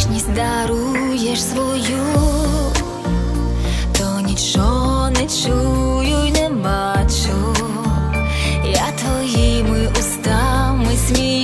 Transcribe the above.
ніжність даруєш свою, то нічого не чую й не бачу, я твоїми устами смію.